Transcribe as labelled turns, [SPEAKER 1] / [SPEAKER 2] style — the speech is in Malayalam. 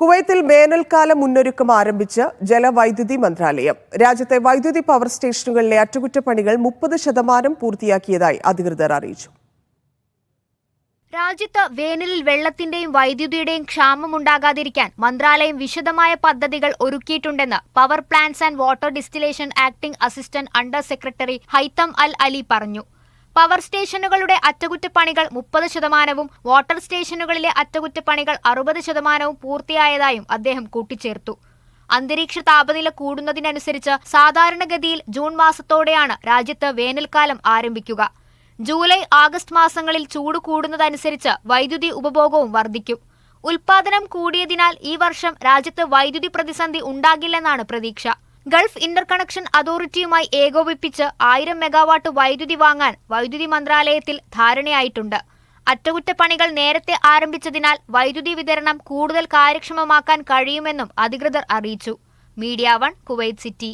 [SPEAKER 1] കുവൈത്തിൽ വേനൽക്കാല മുന്നൊരുക്കം ആരംഭിച്ച് ജലവൈദ്യുതി മന്ത്രാലയം. രാജ്യത്തെ വൈദ്യുതി പവർ സ്റ്റേഷനുകളിലെ അറ്റകുറ്റപ്പണികൾ മുപ്പത് ശതമാനം പൂർത്തിയാക്കിയതായി അധികൃതർ അറിയിച്ചു.
[SPEAKER 2] രാജ്യത്ത് വേനലിൽ വെള്ളത്തിന്റെയും വൈദ്യുതിയുടെയും ക്ഷാമം ഉണ്ടാകാതിരിക്കാൻ മന്ത്രാലയം വിശദമായ പദ്ധതികൾ ഒരുക്കിയിട്ടുണ്ടെന്ന് power plants and water distillation acting assistant under secretary Haitham Al Ali പറഞ്ഞു. പവർ സ്റ്റേഷനുകളുടെ അറ്റകുറ്റപ്പണികൾ മുപ്പത് ശതമാനവും വാട്ടർ സ്റ്റേഷനുകളിലെ അറ്റകുറ്റപ്പണികൾ അറുപത് ശതമാനവും പൂർത്തിയായതായും അദ്ദേഹം കൂട്ടിച്ചേർത്തു. അന്തരീക്ഷ താപനില കൂടുന്നതിനനുസരിച്ച് സാധാരണഗതിയിൽ ജൂൺ മാസത്തോടെയാണ് രാജ്യത്ത് വേനൽക്കാലം ആരംഭിക്കുക. ജൂലൈ ആഗസ്റ്റ് മാസങ്ങളിൽ ചൂട് കൂടുന്നതനുസരിച്ച് വൈദ്യുതി ഉപഭോഗവും വർദ്ധിക്കും. ഉൽപാദനം കൂടിയതിനാൽ ഈ വർഷം രാജ്യത്ത് വൈദ്യുതി പ്രതിസന്ധി ഉണ്ടാകില്ലെന്നാണ് പ്രതീക്ഷ. ഗൾഫ് ഇന്റർകണക്ഷൻ അതോറിറ്റിയുമായി ഏകോപിപ്പിച്ച് ആയിരം മെഗാവാട്ട് വൈദ്യുതി വാങ്ങാൻ വൈദ്യുതി മന്ത്രാലയത്തിൽ ധാരണയായിട്ടുണ്ട്. അറ്റകുറ്റപ്പണികൾ നേരത്തെ ആരംഭിച്ചതിനാൽ വൈദ്യുതി വിതരണം കൂടുതൽ കാര്യക്ഷമമാക്കാൻ കഴിയുമെന്നും അധികൃതർ അറിയിച്ചു. Media one Kuwait city.